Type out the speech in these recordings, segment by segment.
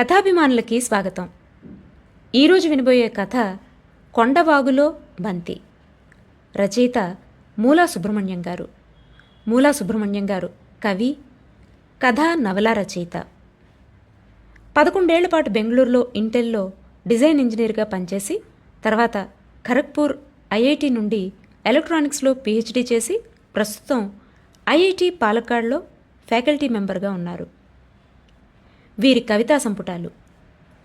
కథాభిమానులకి స్వాగతం. ఈరోజు వినబోయే కథ కొండవాగులో బంతి. రచయిత మూలా సుబ్రహ్మణ్యం గారు. మూలా సుబ్రహ్మణ్యం గారు కవి కథా నవలా రచయిత. పదకొండేళ్ళ పాటు బెంగళూరులో ఇంటెల్లో డిజైన్ ఇంజనీర్గా పనిచేసి తర్వాత ఖరగ్పూర్ ఐఐటి నుండి ఎలక్ట్రానిక్స్లో పిహెచ్డి చేసి ప్రస్తుతం ఐఐటి పాలక్కాడ్లో ఫ్యాకల్టీ మెంబర్గా ఉన్నారు. వీరి కవితా సంపుటాలు.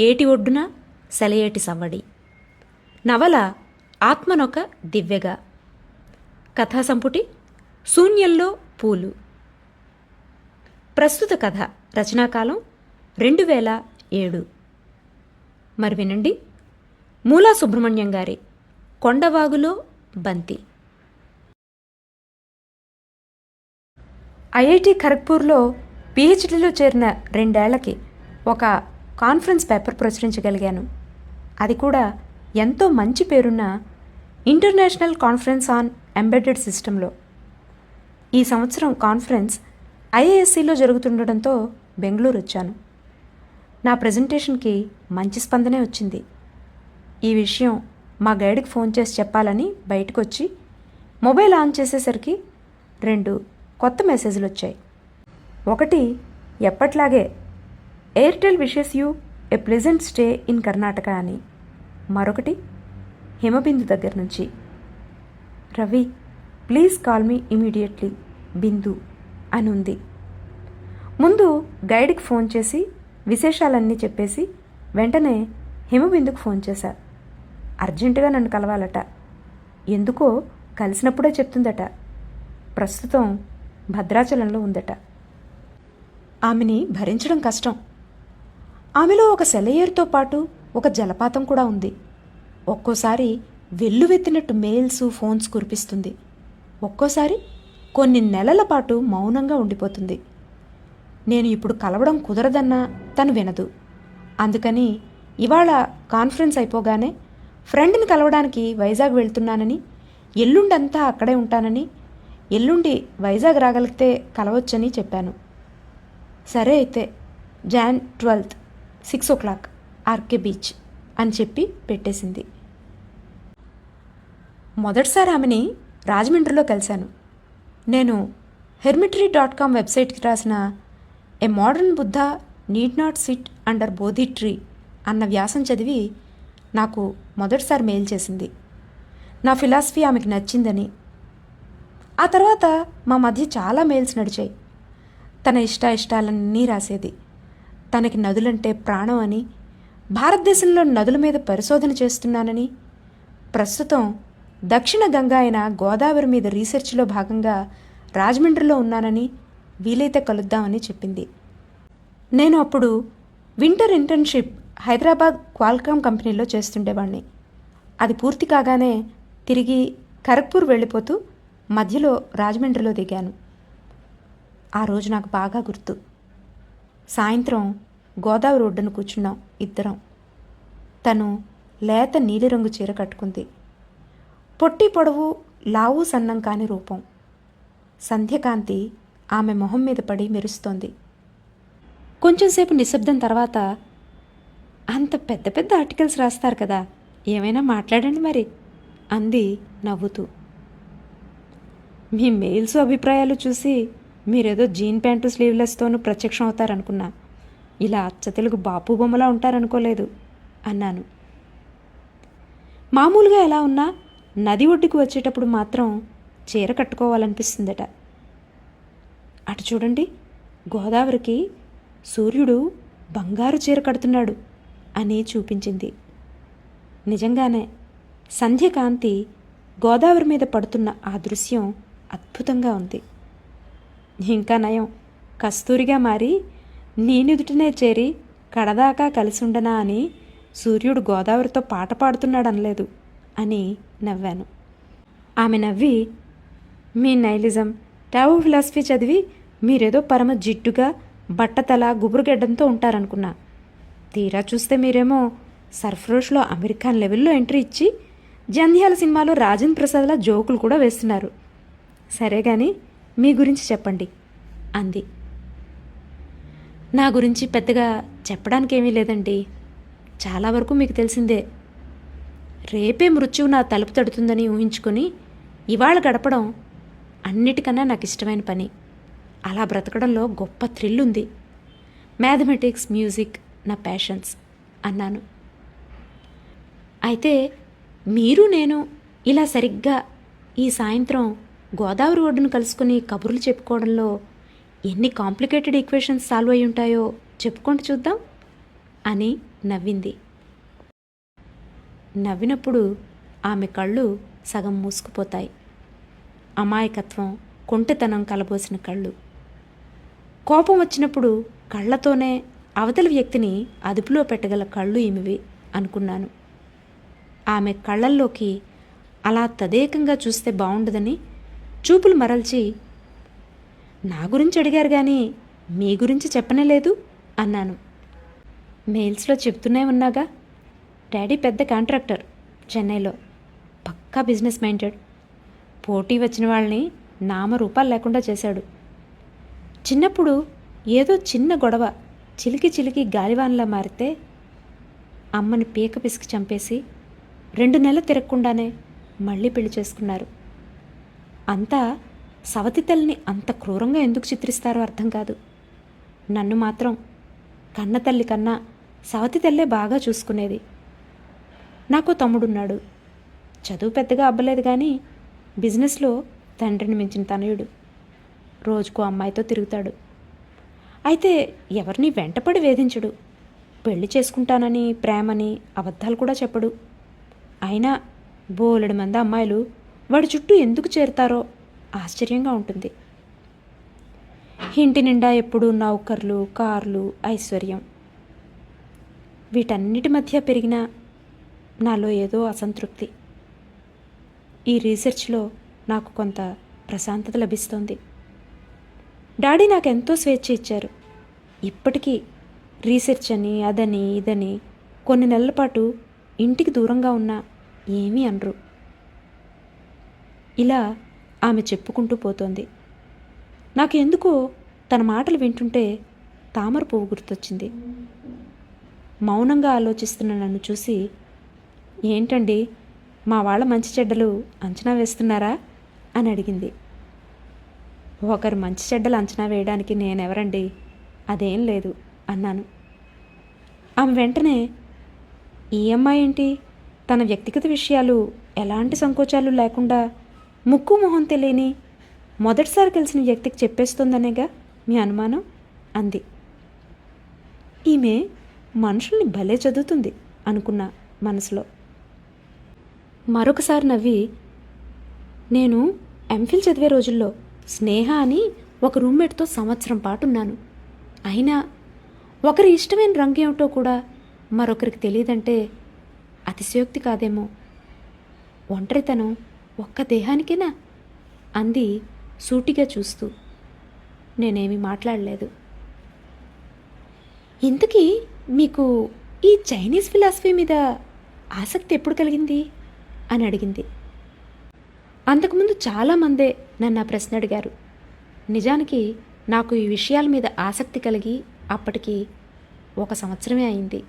ఏటి ఒడ్డున సెలయేటి సవ్వడి. నవల ఆత్మనొక దివ్యగా. కథా సంపుటి శూన్యంలో పూలు. ప్రస్తుత కథ రచనాకాలం రెండు వేల ఏడు. మరి వినండి. మూలా సుబ్రహ్మణ్యం గారి కొండవాగులో బంతి. ఐఐటి ఖరగ్పూర్లో పిహెచ్డిలో చేరిన రెండేళ్ళకి ఒక కాన్ఫరెన్స్ పేపర్ ప్రచురించగలిగాను. అది కూడా ఎంతో మంచి పేరున్న ఇంటర్నేషనల్ కాన్ఫరెన్స్ ఆన్ ఎంబెడెడ్ సిస్టంలో. ఈ సంవత్సరం కాన్ఫరెన్స్ ఐఏఎస్సిలో జరుగుతుండడంతో బెంగళూరు వచ్చాను నా ప్రజెంటేషన్కి మంచి స్పందనే వచ్చింది. ఈ విషయం మా గైడ్కి ఫోన్ చేసి చెప్పాలని బయటకు వచ్చి మొబైల్ ఆన్ చేసేసరికి రెండు కొత్త మెసేజ్లు వచ్చాయి ఒకటి ఎప్పట్లాగే Airtel wishes you a pleasant stay in Karnataka అని. మరొకటి హిమబిందు దగ్గర నుంచి. Ravi please call me immediately Bindu అని ఉంది. ముందు గైడ్కి ఫోన్ చేసి విశేషాలన్నీ చెప్పేసి వెంటనే హిమబిందుకు ఫోన్ చేశా. అర్జెంటుగా నన్ను కలవాలట. ఎందుకో కలిసినప్పుడే చెప్తుందట. ప్రస్తుతం భద్రాచలంలో ఉందట. ఆమెని భరించడం కష్టం. ఆమెలో ఒక సెలయేరుతో పాటు ఒక జలపాతం కూడా ఉంది. ఒక్కోసారి వెల్లువెత్తినట్టు మెయిల్స్ ఫోన్స్ కురిపిస్తుంది. ఒక్కోసారి కొన్ని నెలల పాటు మౌనంగా ఉండిపోతుంది. నేను ఇప్పుడు కలవడం కుదరదన్నా తను వినదు. అందుకని ఇవాళ కాన్ఫరెన్స్ అయిపోగానే ఫ్రెండ్ని కలవడానికి వైజాగ్ వెళ్తున్నానని ఎల్లుండంతా అక్కడే ఉంటానని ఎల్లుండి వైజాగ్ రాగలిగితే కలవచ్చని చెప్పాను. సరే అయితే Jan twelfth. Six o'clock RK beach అని చెప్పి పెట్టేసింది. మొదటిసారి ఆమెని రాజమండ్రిలో కలిశాను. నేను హెర్మిటరీ డాట్ కామ్ వెబ్సైట్కి రాసిన a modern Buddha need not sit under Bodhi tree అన్న వ్యాసం చదివి నాకు మొదటిసారి మెయిల్ చేసింది. నా ఫిలాసఫీ ఆమెకి నచ్చిందని. ఆ తర్వాత మా మధ్య చాలా మెయిల్స్ నడిచాయి. తన ఇష్ట ఇష్టాలన్నీ రాసేది. తనకి నదులంటే ప్రాణం అని భారతదేశంలో నదుల మీద పరిశోధన చేస్తున్నానని ప్రస్తుతం దక్షిణ గంగా అయిన గోదావరి మీద రీసెర్చ్లో భాగంగా రాజమండ్రిలో ఉన్నానని వీలైతే కలుద్దామని చెప్పింది. నేను అప్పుడు వింటర్ ఇంటర్న్షిప్ హైదరాబాద్ క్వాల్కామ్ కంపెనీలో చేస్తుండేవాడిని అది పూర్తి కాగానే తిరిగి ఖరగ్పూర్ వెళ్ళిపోతూ మధ్యలో రాజమండ్రిలో దిగాను. ఆ రోజు నాకు బాగా గుర్తు. సాయంత్రం గోదావరి ఒడ్డున కూర్చున్నాం ఇద్దరం. తను లేత నీలిరంగు చీర కట్టుకుంది. పొట్టి పొడవు లావు సన్నం కాని రూపం. సంధ్యకాంతి ఆమె మొహం మీద పడి మెరుస్తోంది. కొంచెంసేపు నిశ్శబ్దం తర్వాత అంత పెద్ద పెద్ద ఆర్టికల్స్ రాస్తారు కదా ఏమైనా మాట్లాడండి మరి అంది నవ్వుతూ. మీ మెయిల్స్ అభిప్రాయాలు చూసి మీరేదో జీన్ ప్యాంటు స్లీవ్లెస్తోనూ ప్రత్యక్షం అవుతారనుకున్నా ఇలా అచ్చ తెలుగు బాపు బొమ్మలా ఉంటారనుకోలేదు అన్నాను. మామూలుగా ఎలా ఉన్నా నది ఒడ్డుకు వచ్చేటప్పుడు మాత్రం చీర కట్టుకోవాలనిపిస్తుందట. అటు చూడండి గోదావరికి సూర్యుడు బంగారు చీర కడుతున్నాడు అని చూపించింది. నిజంగానే సంధ్యకాంతి గోదావరి మీద పడుతున్న ఆ దృశ్యం అద్భుతంగా ఉంది. ఇంకా నయం కస్తూరిగా మారి నేనెదుటనే చేరి కడదాకా కలిసి ఉండనా అని సూర్యుడు గోదావరితో పాట పాడుతున్నాడు అనలేదు అని నవ్వాను. ఆమె నవ్వి మీ నైలిజం టావో ఫిలాసఫీ చదివి మీరేదో పరమ జిడ్డుగా బట్టతల గుబురుగెడ్డంతో ఉంటారనుకున్నా. తీరా చూస్తే మీరేమో సర్ఫరోష్లో అమెరికన్ లెవెల్లో ఎంట్రీ ఇచ్చి జంధ్యాల సినిమాలో రాజేంద్ర ప్రసాద్ల జోకులు కూడా వేస్తున్నారు. సరే కానీ మీ గురించి చెప్పండి అంది. నా గురించి పెద్దగా చెప్పడానికి ఏమీ లేదండి. చాలా వరకు మీకు తెలిసిందే. రేపే మృత్యువు నా తలుపు తడుతుందని ఊహించుకొని ఇవాళ గడపడం అన్నిటికన్నా నాకు ఇష్టమైన పని. అలా బ్రతకడంలో గొప్ప థ్రిల్ ఉంది మ్యాథమెటిక్స్ మ్యూజిక్ నా ప్యాషన్స్ అన్నాను. అయితే మీరు నేను ఇలా సరిగ్గా ఈ సాయంత్రం గోదావరి ఒడ్డును కలుసుకుని కబుర్లు చెప్పుకోవడంలో ఎన్ని కాంప్లికేటెడ్ ఈక్వేషన్స్ సాల్వ్ అయి ఉంటాయో చెప్పుకుంటూ చూద్దాం అని నవ్వింది. నవ్వినప్పుడు ఆమె కళ్ళు సగం మూసుకుపోతాయి. అమాయకత్వం కుంటితనం కలబోసిన కళ్ళు. కోపం వచ్చినప్పుడు కళ్ళతోనే అవతలి వ్యక్తిని అదుపులో పెట్టగల కళ్ళు ఈమెవి అనుకున్నాను. ఆమె కళ్ళల్లోకి అలా తదేకంగా చూస్తే బాగుండదని చూపులు మరల్చి నా గురించి అడిగారు కానీ మీ గురించి చెప్పనే లేదు అన్నాను. మెయిల్స్లో చెప్తూనే ఉన్నాగా. డాడీ పెద్ద కాంట్రాక్టర్ చెన్నైలో. పక్కా బిజినెస్ మైండెడ్. పోటీ వచ్చిన వాళ్ళని నామ రూపాలు లేకుండా చేశాడు. చిన్నప్పుడు ఏదో చిన్న గొడవ చిలికి చిలికి గాలివాన్లా మారితే అమ్మని పీక పిసికి చంపేసి రెండు నెలలు తిరగకుండానే మళ్ళీ పెళ్ళి చేసుకున్నారు. అంతా సవతి తల్లిని అంత క్రూరంగా ఎందుకు చిత్రిస్తారో అర్థం కాదు. నన్ను మాత్రం కన్న తల్లి కన్నా సవతి తల్లే బాగా చూసుకునేది. నాకు తమ్ముడున్నాడు. చదువు పెద్దగా అబ్బలేదు కానీ బిజినెస్లో తండ్రిని మించిన తనయుడు. రోజుకు అమ్మాయితో తిరుగుతాడు. అయితే ఎవరిని వెంటపడి వేధించడు. పెళ్ళి చేసుకుంటానని ప్రేమని అబద్ధాలు కూడా చెప్పడు. అయినా బోలెడు మంది అమ్మాయిలు వాడి చుట్టూ ఎందుకు చేరుతారో ఆశ్చర్యంగా ఉంటుంది. ఇంటి నిండా ఎప్పుడూ నౌకర్లు కార్లు ఐశ్వర్యం. వీటన్నిటి మధ్య పెరిగిన నాలో ఏదో అసంతృప్తి. ఈ రీసెర్చ్లో నాకు కొంత ప్రశాంతత లభిస్తోంది. డాడీ నాకు ఎంతో స్వేచ్ఛ ఇచ్చారు. ఇప్పటికీ రీసెర్చ్ అని అదని ఇదని కొన్ని నెలల పాటు ఇంటికి దూరంగా ఉన్నా ఏమీ అనరు. ఇలా ఆమె చెప్పుకుంటూ పోతోంది. నాకు ఎందుకో తన మాటలు వింటుంటే తామర పువ్వు గుర్తొచ్చింది. మౌనంగా ఆలోచిస్తున్న నన్ను చూసి ఏంటండి మా వాళ్ళ మంచి చెడ్డలు అంచనా వేస్తున్నారా? అని అడిగింది. ఒకరు మంచి చెడ్డలు అంచనా వేయడానికి నేనెవరండి? అదేం లేదు అన్నాను. ఆమె వెంటనే ఈ అమ్మాయి ఏంటి? తన వ్యక్తిగత విషయాలు ఎలాంటి సంకోచాలు లేకుండా ముక్కు మొహం తెలియని మొదటిసారి కలిసిన వ్యక్తికి చెప్పేస్తుందనేగా మీ అనుమానం? అంది. ఈమె మనుషుల్ని భలే చదువుతుంది అనుకున్నా మనసులో. మరొకసారి నవ్వి నేను ఎంఫిల్ చదివే రోజుల్లో స్నేహ అని ఒక రూమ్మేట్తో సంవత్సరం పాటు ఉన్నాను అయినా ఒకరి ఇష్టమైన రంగు ఏమిటో కూడా మరొకరికి తెలియదంటే అతిశయోక్తి కాదేమో. ఒంటరితనం ఒక్క దేహానికేనా? అంది సూటిగా చూస్తూ. నేనేమీ మాట్లాడలేదు. ఇంతకీ మీకు ఈ చైనీస్ ఫిలాసఫీ మీద ఆసక్తి ఎప్పుడు కలిగింది? అని అడిగింది. అంతకుముందు చాలామందే నన్ను ఆ ప్రశ్న అడిగారు. నిజానికి నాకు ఈ విషయాల మీద ఆసక్తి కలిగి అప్పటికి ఒక సంవత్సరమే అయింది.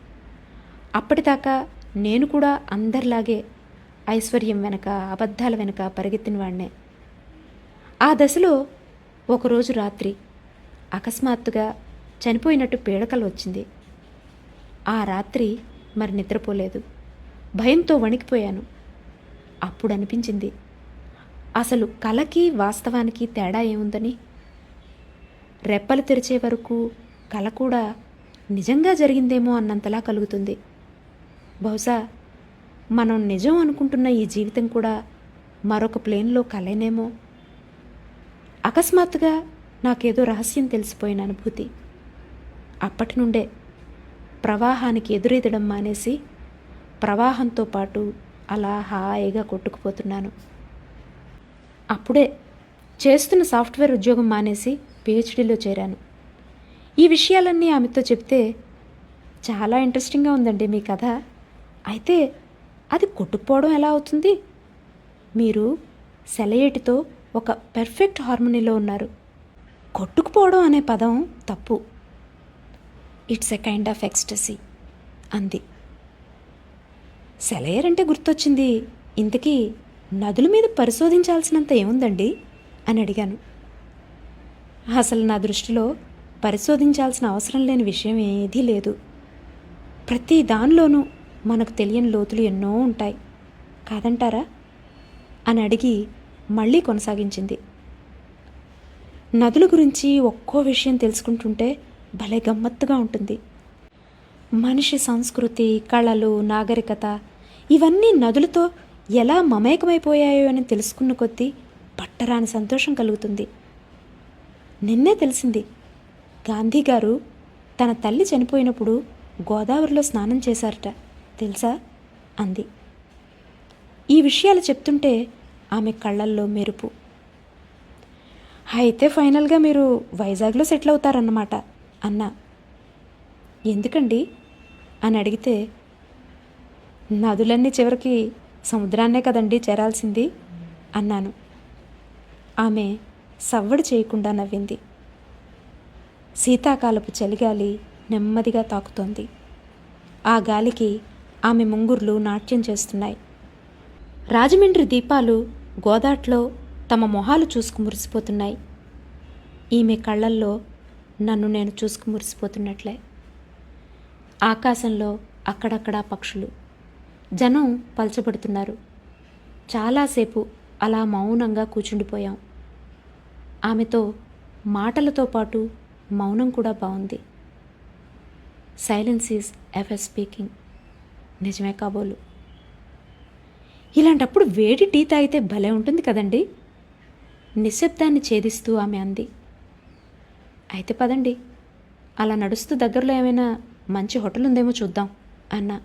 అప్పటిదాకా నేను కూడా అందరిలాగే ఐశ్వర్యం వెనక అబద్ధాల వెనక పరిగెత్తిన వాడినే ఆ దశలో ఒకరోజు రాత్రి అకస్మాత్తుగా చనిపోయినట్టు పీడకలు వచ్చింది. ఆ రాత్రి మరి నిద్రపోలేదు. భయంతో వణికిపోయాను. అప్పుడు అనిపించింది అసలు కలకి వాస్తవానికి తేడా ఏముందని? రెప్పలు తెరిచే వరకు కల కూడా నిజంగా జరిగిందేమో అన్నంతలా కలుగుతుంది. బహుశా మనం నిజం అనుకుంటున్న ఈ జీవితం కూడా మరొక ప్లేన్లో కలేనేమో. అకస్మాత్తుగా నాకేదో రహస్యం తెలిసిపోయిన అనుభూతి. అప్పటి నుండే ప్రవాహానికి ఎదురెదడం మానేసి ప్రవాహంతో పాటు అలా హాయిగా కొట్టుకుపోతున్నాను. అప్పుడే చేస్తున్న సాఫ్ట్వేర్ ఉద్యోగం మానేసి పిహెచ్డీలో చేరాను. ఈ విషయాలన్నీ ఆమెతో చెప్తే చాలా ఇంట్రెస్టింగ్గా ఉందండి మీ కథ. అయితే అది కొట్టుకుపోవడం ఎలా అవుతుంది? మీరు సెలయేటితో ఒక పెర్ఫెక్ట్ హార్మోనీలో ఉన్నారు. కొట్టుకుపోవడం అనే పదం తప్పు. It's a kind of ecstasy అంది. సెలయర్ అంటే గుర్తొచ్చింది. ఇంతకీ నదుల మీద పరిశోధించాల్సినంత ఏముందండి? అని అడిగాను. అసలు నా దృష్టిలో పరిశోధించాల్సిన అవసరం లేని విషయం ఏదీ లేదు. ప్రతి దానిలోనూ మనకు తెలియని లోతులు ఎన్నో ఉంటాయి. కాదంటారా? అని అడిగి మళ్ళీ కొనసాగించింది. నదుల గురించి ఒక్కో విషయం తెలుసుకుంటుంటే భలే గమ్మత్తుగా ఉంటుంది. మనిషి సంస్కృతి కళలు నాగరికత ఇవన్నీ నదులతో ఎలా మమేకమైపోయాయో అని తెలుసుకున్న కొద్దీ పట్టరాని సంతోషం కలుగుతుంది. నిన్నే తెలిసింది. గాంధీ గారు తన తల్లి చనిపోయినప్పుడు గోదావరిలో స్నానం చేశారట. తెలుసా? అంది. ఈ విషయాలు చెప్తుంటే ఆమె కళ్ళల్లో మెరుపు. అయితే ఫైనల్గా మీరు వైజాగ్లో సెటిల్ అవుతారన్నమాట అన్నా. ఎందుకండి? అని అడిగితే నదులన్నీ చివరికి సముద్రాన్నే కదండి చేరాల్సింది అన్నాను. ఆమె సవ్వడి చేయకుండా నవ్వింది. శీతాకాలపు చలిగాలి నెమ్మదిగా తాకుతోంది. ఆ గాలికి ఆమె ముంగుర్లు నాట్యం చేస్తున్నాయి. రాజమండ్రి దీపాలు గోదాట్లో తమ మొహాలు చూసుకు మురిసిపోతున్నాయి. ఈమె కళ్ళల్లో నన్ను నేను చూసుకు మురిసిపోతున్నట్లే. ఆకాశంలో అక్కడక్కడా పక్షులు. జనం పలచబడుతున్నారు. చాలాసేపు అలా మౌనంగా కూర్చుండిపోయాం ఆమెతో మాటలతో పాటు మౌనం కూడా బాగుంది సైలెన్స్ ఈజ్ ఎఫర్ స్పీకింగ్ నిజమే కాబోలు. ఇలాంటప్పుడు వేడి టీ తాగితే భలే ఉంటుంది కదండి. నిశ్శబ్దాన్ని ఛేదిస్తూ ఆమె అంది. అయితే పదండి. అలా నడుస్తూ దగ్గరలో ఏమైనా మంచి హోటల్ ఉందేమో చూద్దాం అన్న.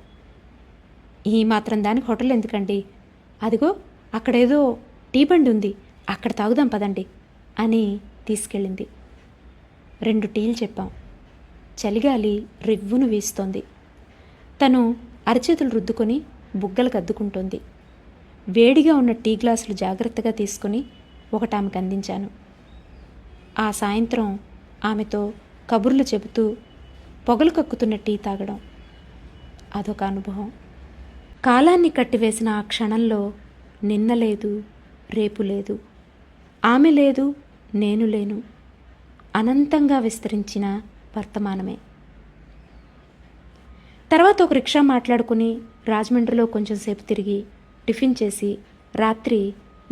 ఈ మాత్రం దానికి హోటల్ ఎందుకండి? అదిగో అక్కడేదో టీ బండి ఉంది. అక్కడ తాగుదాం పదండి అని తీసుకెళ్ళింది. రెండు టీలు చెప్పాం. చలిగాలి రివ్వును వీస్తోంది. తను అరచేతులు రుద్దుకొని బుగ్గలకు అద్దుకుంటోంది వేడిగా ఉన్న టీ గ్లాసులు జాగ్రత్తగా తీసుకొని ఒకటి ఆమెకు అందించాను. ఆ సాయంత్రం ఆమెతో కబుర్లు చెబుతూ పొగలు కక్కుతున్న టీ తాగడం అదొక అనుభవం. కాలాన్ని కట్టివేసిన ఆ క్షణంలో నిన్న లేదు రేపు లేదు ఆమె లేదు నేను లేను అనంతంగా విస్తరించిన వర్తమానమే. తర్వాత ఒక రిక్షా మాట్లాడుకుని రాజమండ్రిలో కొంచెం సేపు తిరిగి టిఫిన్ చేసి రాత్రి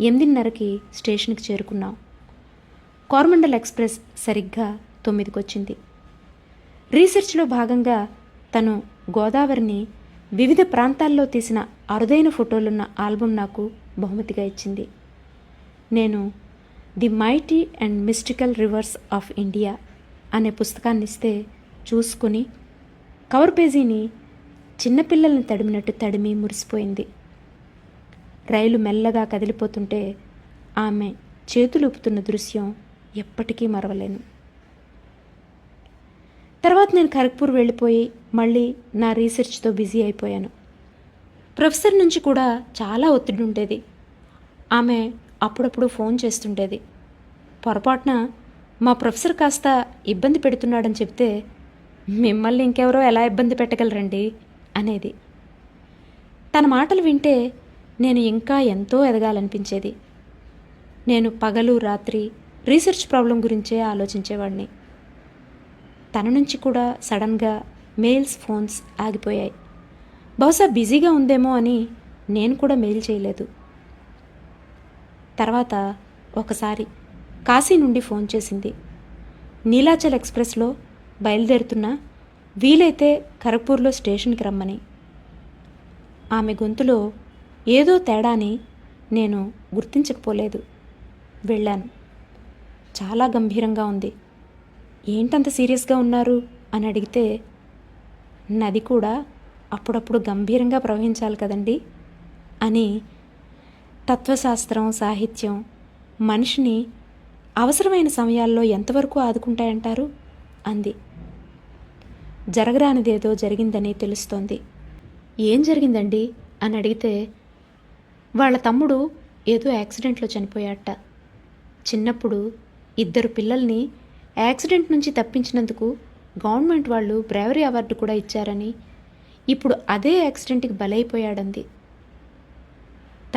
ఎనిమిదిన్నరకి స్టేషన్కి చేరుకున్నాం. కోరమండల్ ఎక్స్ప్రెస్ సరిగ్గా తొమ్మిదికి వచ్చింది రీసెర్చ్లో భాగంగా తను గోదావరిని వివిధ ప్రాంతాల్లో తీసిన అరుదైన ఫోటోలున్న ఆల్బం నాకు బహుమతిగా ఇచ్చింది. నేను the mighty and mystical rivers of India అనే పుస్తకాన్ని ఇస్తే చూసుకుని కవర్ పేజీని చిన్నపిల్లల్ని తడిమినట్టు తడిమి మురిసిపోయింది. రైలు మెల్లగా కదిలిపోతుంటే ఆమె చేతులుపుతున్న దృశ్యం ఎప్పటికీ మరవలేను. తర్వాత నేను ఖరగ్పూర్ వెళ్ళిపోయి మళ్ళీ నా రీసెర్చ్తో బిజీ అయిపోయాను. ప్రొఫెసర్ నుంచి కూడా చాలా ఒత్తిడి ఉండేది. ఆమె అప్పుడప్పుడు ఫోన్ చేస్తుండేది. పొరపాటున మా ప్రొఫెసర్ కాస్త ఇబ్బంది పెడుతున్నాడని చెప్తే మిమ్మల్ని ఇంకెవరో ఎలా ఇబ్బంది పెట్టగలరండి? అనేది. తన మాటలు వింటే నేను ఇంకా ఎంతో ఎదగాలనిపించేది. నేను పగలు రాత్రి రీసెర్చ్ ప్రాబ్లం గురించే ఆలోచించేవాడిని. తన నుంచి కూడా సడన్గా మెయిల్స్ ఫోన్స్ ఆగిపోయాయి. బహుశా బిజీగా ఉందేమో అని నేను కూడా మెయిల్ చేయలేదు. తర్వాత ఒకసారి కాశీ నుండి ఫోన్ చేసింది. నీలాచల్ ఎక్స్ప్రెస్లో బయలుదేరుతున్నా వీలైతే ఖరగ్పూర్లో స్టేషన్కి రమ్మని. ఆమె గొంతులో ఏదో తేడాని నేను గుర్తించకపోలేదు. వెళ్ళాను. చాలా గంభీరంగా ఉంది. ఏంటంత సీరియస్గా ఉన్నారు? అని అడిగితే నది కూడా అప్పుడప్పుడు గంభీరంగా ప్రవహించాలి కదండి? అని తత్వశాస్త్రం సాహిత్యం మనిషిని అవసరమైన సమయాల్లో ఎంతవరకు ఆదుకుంటాయంటారు? అంది. జరగరానిదేదో జరిగిందని తెలుస్తోంది. ఏం జరిగిందండి? అని అడిగితే వాళ్ళ తమ్ముడు ఏదో యాక్సిడెంట్లో చనిపోయాట చిన్నప్పుడు ఇద్దరు పిల్లల్ని యాక్సిడెంట్ నుంచి తప్పించినందుకు గవర్నమెంట్ వాళ్ళు బ్రేవరీ అవార్డు కూడా ఇచ్చారని ఇప్పుడు అదే యాక్సిడెంట్కి బలైపోయాడంది.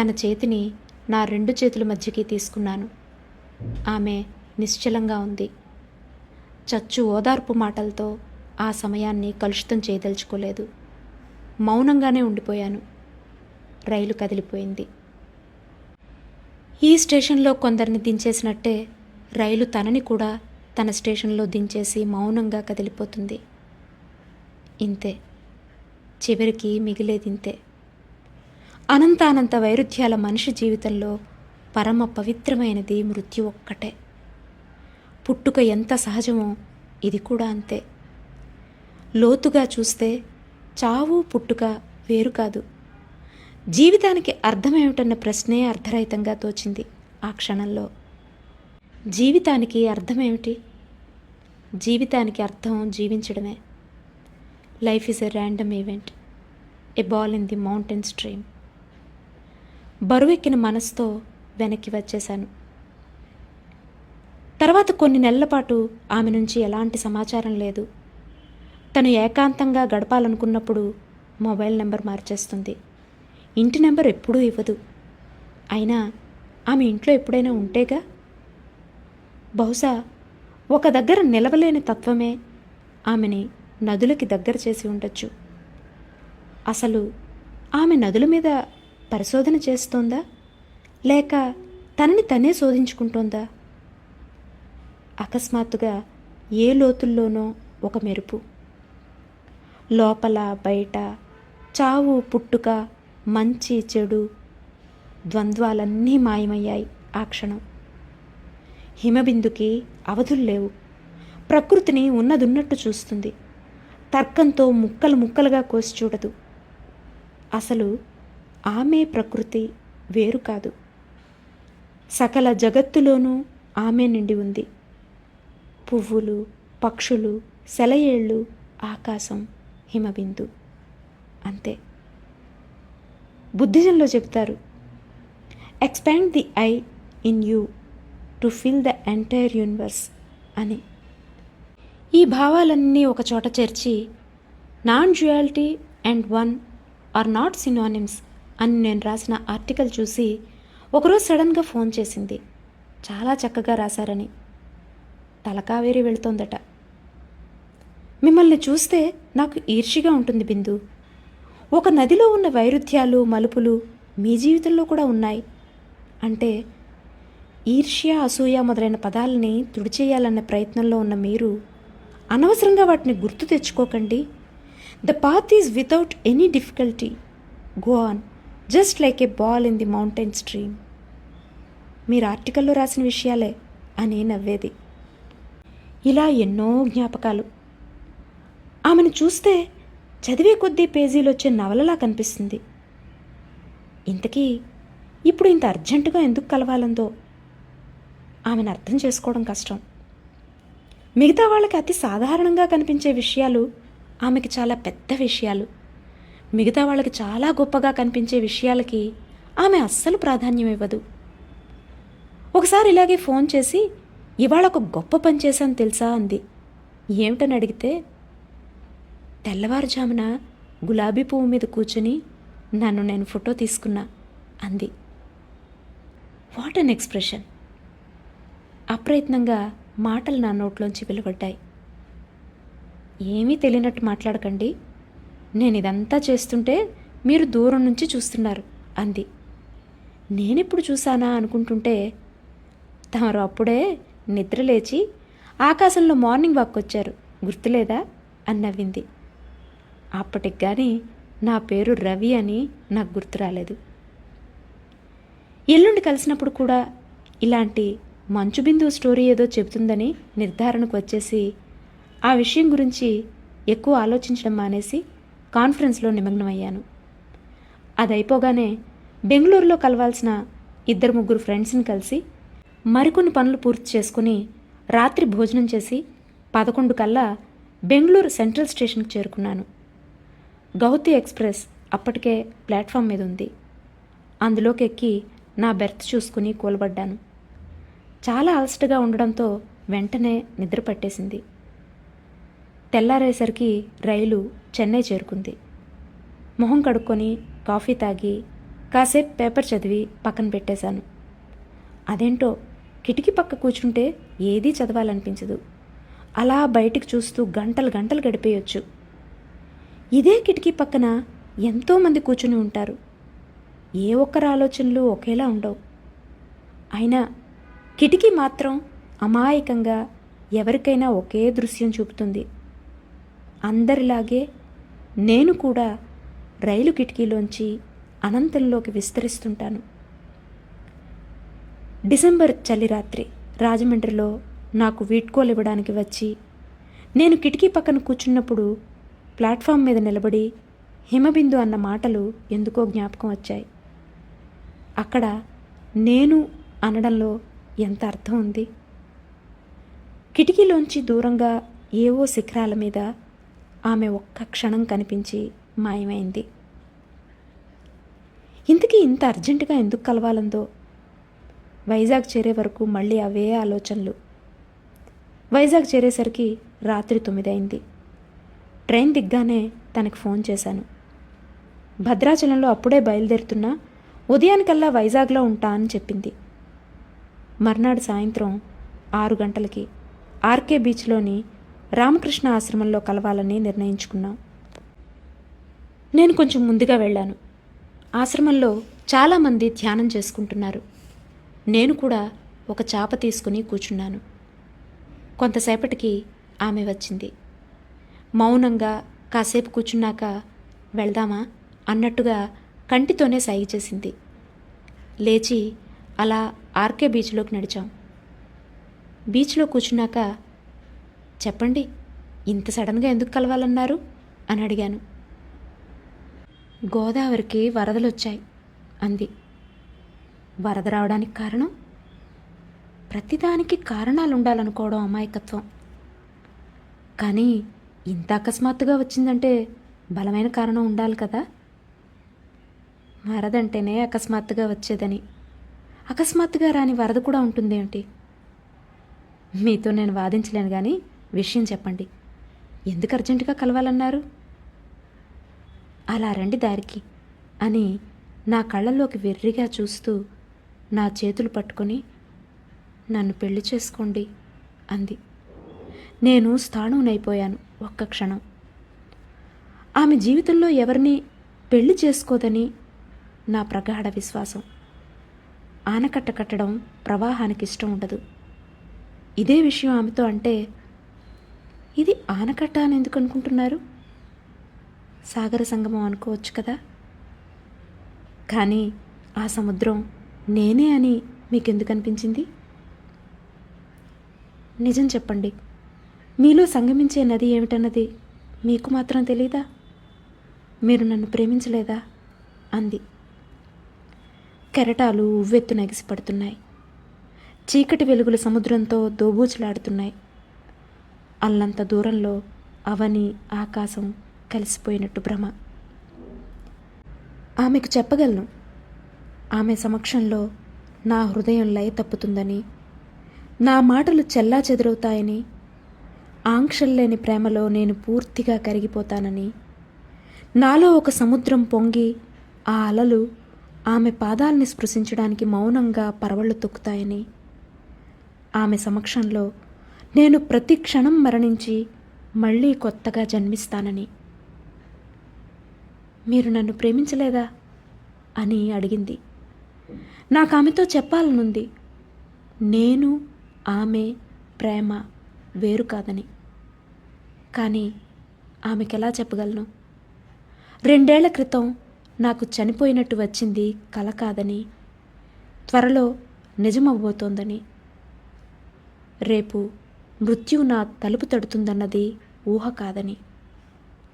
తన చేతిని నా రెండు చేతుల మధ్యకి తీసుకున్నాను. ఆమె నిశ్చలంగా ఉంది. చచ్చు ఓదార్పు మాటలతో ఆ సమయాన్ని కలుషితం చేయదలుచుకోలేదు. మౌనంగానే ఉండిపోయాను. రైలు కదిలిపోయింది. ఈ స్టేషన్లో కొందరిని దించేసినట్టే రైలు తనని కూడా తన స్టేషన్లో దించేసి మౌనంగా కదిలిపోతుంది. ఇంతే. చివరికి మిగిలేదింతే. అనంతానంత వైరుధ్యాల మనిషి జీవితంలో పరమ పవిత్రమైనది మృత్యు ఒక్కటే. పుట్టుక ఎంత సహజమో ఇది కూడా అంతే. లోతుగా చూస్తే చావు పుట్టుక వేరు కాదు. జీవితానికి అర్థమేమిటన్న ప్రశ్నే అర్ధరహితంగా తోచింది ఆ క్షణంలో. జీవితానికి అర్థమేమిటి? జీవితానికి అర్థం జీవించడమే. Life is a random event a ball in the mountain stream బరువెక్కిన మనసుతో వెనక్కి వచ్చేశాను. తర్వాత కొన్ని నెలల పాటు ఆమె నుంచి ఎలాంటి సమాచారం లేదు. తను ఏకాంతంగా గడపాలనుకున్నప్పుడు మొబైల్ నెంబర్ మార్చేస్తుంది. ఇంటి నెంబర్ ఎప్పుడూ ఇవ్వదు. అయినా ఆమె ఇంట్లో ఎప్పుడైనా ఉంటేగా? బహుశా ఒక దగ్గర నిలవలేని తత్వమే ఆమెని నదులకి దగ్గర చేసి ఉండొచ్చు. అసలు ఆమె నదుల మీద పరిశోధన చేస్తోందా? లేక తనని తనే శోధించుకుంటోందా? అకస్మాత్తుగా ఏ లోతుల్లోనో ఒక మెరుపు. లోపల బయట చావు పుట్టుక మంచి చెడు ద్వంద్వాలన్నీ మాయమయ్యాయి ఆ క్షణం. హిమబిందుకి అవధులు లేవు. ప్రకృతిని ఉన్నదున్నట్టు చూస్తుంది. తర్కంతో ముక్కలు ముక్కలుగా కోసి చూడదు. అసలు ఆమె ప్రకృతి వేరు కాదు. సకల జగత్తులోనూ ఆమె నిండి ఉంది. పువ్వులు పక్షులు సెలయేళ్ళు ఆకాశం. హిమబిందు. అంతే. బుద్ధిజంలో చెప్తారు expand the I in you to fill the entire universe అని. ఈ భావాలన్నీ ఒక చోట చేర్చి non duality and one are not synonyms అని నేను రాసిన ఆర్టికల్ చూసి ఒకరోజు సడన్గా ఫోన్ చేసింది. చాలా చక్కగా రాశారని. తలకావేరి వెళ్తోందట. మిమ్మల్ని చూస్తే నాకు ఈర్షిగా ఉంటుంది బిందు. ఒక నదిలో ఉన్న వైరుధ్యాలు మలుపులు మీ జీవితంలో కూడా ఉన్నాయి. అంటే ఈర్ష్య అసూయ మొదలైన పదాలని తుడిచేయాలన్న ప్రయత్నంలో ఉన్న మీరు అనవసరంగా వాటిని గుర్తు తెచ్చుకోకండి. The path is without any difficulty go on just like a ball in the mountain stream మీరు ఆర్టికల్లో రాసిన విషయాలే అని నవ్వేది. ఇలా ఎన్నో జ్ఞాపకాలు. ఆమెను చూస్తే చదివే కొద్దీ పేజీలు వచ్చే నవలలా కనిపిస్తుంది. ఇంతకీ ఇప్పుడు ఇంత అర్జెంటుగా ఎందుకు కలవాలందో ఆమెను అర్థం చేసుకోవడం కష్టం. మిగతా వాళ్ళకి అతి సాధారణంగా కనిపించే విషయాలు ఆమెకి చాలా పెద్ద విషయాలు. మిగతా వాళ్ళకి చాలా గొప్పగా కనిపించే విషయాలకి ఆమె అస్సలు ప్రాధాన్యం ఇవ్వదు. ఒకసారి ఇలాగే ఫోన్ చేసి ఇవాళ ఒక గొప్ప పని చేశాను తెలుసా? అంది. ఏమిటని అడిగితే తెల్లవారుజామున గులాబీ పువ్వు మీద కూర్చుని నన్ను నేను ఫోటో తీసుకున్నా అంది. What an expression! అప్రయత్నంగా మాటలు నా నోట్లోంచి వెలువడ్డాయి. ఏమీ తెలియనట్టు మాట్లాడకండి. నేను ఇదంతా చేస్తుంటే మీరు దూరం నుంచి చూస్తున్నారు అంది. నేనెప్పుడు చూశానా అనుకుంటుంటే తమరు అప్పుడే నిద్ర లేచి ఆకాశంలో మార్నింగ్ వాక్ వచ్చారు గుర్తులేదా? అని నవ్వింది. అప్పటికి కానీ నా పేరు రవి అని నాకు గుర్తు రాలేదు. ఎల్లుండి కలిసినప్పుడు కూడా ఇలాంటి మంచు బిందువు స్టోరీ ఏదో చెబుతుందని నిర్ధారణకు వచ్చేసి ఆ విషయం గురించి ఎక్కువ ఆలోచించడం మానేసి కాన్ఫరెన్స్లో నిమగ్నమయ్యాను. అది అయిపోగానే బెంగళూరులో కలవాల్సిన ఇద్దరు ముగ్గురు ఫ్రెండ్స్ని కలిసి మరికొన్ని పనులు పూర్తి చేసుకుని రాత్రి భోజనం చేసి పదకొండు కల్లా బెంగళూరు సెంట్రల్ స్టేషన్కి చేరుకున్నాను. గౌతి ఎక్స్ప్రెస్ అప్పటికే ప్లాట్ఫామ్ మీద ఉంది. అందులోకి ఎక్కి నా బెర్త్ చూసుకుని కూలబడ్డాను. చాలా అలసటగా ఉండడంతో వెంటనే నిద్ర పట్టేసింది. తెల్లారేసరికి రైలు చెన్నై చేరుకుంది. మొహం కడుక్కొని కాఫీ తాగి కాసేపు పేపర్ చదివి పక్కన పెట్టేశాను. అదేంటో కిటికీ పక్క కూర్చుంటే ఏదీ చదవాలనిపించదు. అలా బయటికి చూస్తూ గంటలు గంటలు గడిపేయొచ్చు. ఇదే కిటికీ పక్కన ఎంతోమంది కూర్చుని ఉంటారు. ఏ ఒక్కరి ఆలోచనలు ఒకేలా ఉండవు. అయినా కిటికీ మాత్రం అమాయకంగా ఎవరికైనా ఒకే దృశ్యం చూపుతుంది. అందరిలాగే నేను కూడా రైలు కిటికీలోంచి అనంతంలోకి విస్తరిస్తుంటాను. డిసెంబర్ చలిరాత్రి రాజమండ్రిలో నాకు వీడ్కోలు ఇవ్వడానికి వచ్చి నేను కిటికీ పక్కన కూర్చున్నప్పుడు ప్లాట్ఫామ్ మీద నిలబడి హిమబిందు అన్న మాటలు ఎందుకో జ్ఞాపకం వచ్చాయి. అక్కడ నేను అనడంలో ఎంత అర్థం ఉంది? కిటికీలోంచి దూరంగా ఏవో శిఖరాల మీద ఆమె ఒక్క క్షణం కనిపించి మాయమైంది. ఇంతకీ ఇంత అర్జెంటుగా ఎందుకు కలవాలందో? వైజాగ్ చేరే వరకు మళ్ళీ అవే ఆలోచనలు. వైజాగ్ చేరేసరికి రాత్రి తొమ్మిది అయింది ట్రైన్ దిగ్గానే తనకు ఫోన్ చేశాను. భద్రాచలంలో అప్పుడే బయలుదేరుతున్నా ఉదయానికల్లా వైజాగ్లో ఉంటా అని చెప్పింది. మర్నాడు సాయంత్రం ఆరు గంటలకి ఆర్కే బీచ్లోని రామకృష్ణ ఆశ్రమంలో కలవాలని నిర్ణయించుకున్నాం. నేను కొంచెం ముందుగా వెళ్ళాను. ఆశ్రమంలో చాలామంది ధ్యానం చేసుకుంటున్నారు. నేను కూడా ఒక చాప తీసుకుని కూర్చున్నాను. కొంతసేపటికి ఆమె వచ్చింది. మౌనంగా కాసేపు కూర్చున్నాక వెళ్దామా అన్నట్టుగా కంటితోనే సైగ చేసింది. లేచి అలా ఆర్కే బీచ్లోకి నడిచాం. బీచ్లో కూర్చున్నాక చెప్పండి ఇంత సడన్గా ఎందుకు కలవాలన్నారు? అని అడిగాను. గోదావరికి వరదలు వచ్చాయి అంది. వరద రావడానికి కారణం? ప్రతిదానికి కారణాలు ఉండాలనుకోవడం అమాయకత్వం. కానీ ఇంత అకస్మాత్తుగా వచ్చిందంటే బలమైన కారణం ఉండాలి కదా? వరదంటేనే అకస్మాత్తుగా వచ్చేదని. అకస్మాత్తుగా రాని వరద కూడా ఉంటుందేమిటి? మీతో నేను వాదించలేను కానీ విషయం చెప్పండి. ఎందుకు అర్జెంటుగా కలవాలన్నారు? అలా రండి దారికి అని నా కళ్ళల్లోకి వెర్రిగా చూస్తూ నా చేతులు పట్టుకొని నన్ను పెళ్ళి చేసుకోండి అంది. నేను స్థాణువునైపోయాను. ఒక్క క్షణం. ఆమె జీవితంలో ఎవరిని పెళ్ళి చేసుకోదని నా ప్రగాఢ విశ్వాసం. ఆనకట్ట కట్టడం ప్రవాహానికి ఇష్టం ఉండదు. ఇదే విషయం ఆమెతో అంటే ఇది ఆనకట్ట అని ఎందుకు అనుకుంటున్నారు? సాగర సంగమం అనుకోవచ్చు కదా? కానీ ఆ సముద్రం నేనే అని మీకెందుకు అనిపించింది? నిజం చెప్పండి. మీలో సంగమించే నది ఏమిటన్నది మీకు మాత్రం తెలీదా? మీరు నన్ను ప్రేమించలేదా? అంది. కెరటాలు ఉవ్వెత్తున ఎగిసిపడుతున్నాయి చీకటి వెలుగులు సముద్రంతో దోబూచులాడుతున్నాయి. అల్లంత దూరంలో అవని ఆకాశం కలిసిపోయినట్టు భ్రమ. ఆమెకు చెప్పగలను. ఆమె సమక్షంలో నా హృదయం లయ తప్పుతుందని నా మాటలు చెల్లా చెదురవుతాయని ఆంక్షల్లేని ప్రేమలో నేను పూర్తిగా కరిగిపోతానని. నాలో ఒక సముద్రం పొంగి ఆ అలలు ఆమె పాదాల్ని స్పృశించడానికి మౌనంగా పరవళ్ళు తొక్కుతాయని. ఆమె సమక్షంలో నేను ప్రతి క్షణం మరణించి మళ్ళీ కొత్తగా జన్మిస్తానని. మీరు నన్ను ప్రేమించలేదా? అని అడిగింది. నాకు ఆమెతో చెప్పాలనుంది. నేను ఆమె ప్రేమ. వేరు కాదని. కానీ ఆమెకెలా ఎలా చెప్పగలను? రెండేళ్ళ క్రితం నాకు చనిపోయినట్టు వచ్చింది కల కాదని త్వరలో నిజమవ్వబోతోందని. రేపు మృత్యువు నా తలుపు తడుతుందన్నది ఊహ కాదని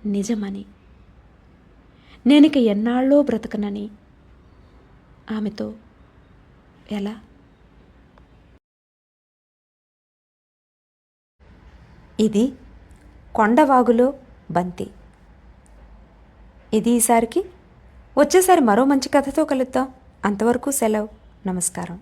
నిజమని. నేనిక ఎన్నాళ్ళో బ్రతకనని ఆమెతో ఎలా? ఇది కొండవాగులో బంతి. ఇది ఈసారికి వచ్చేసారి మరో మంచి కథతో కలుద్దాం. అంతవరకు సెలవు. నమస్కారం.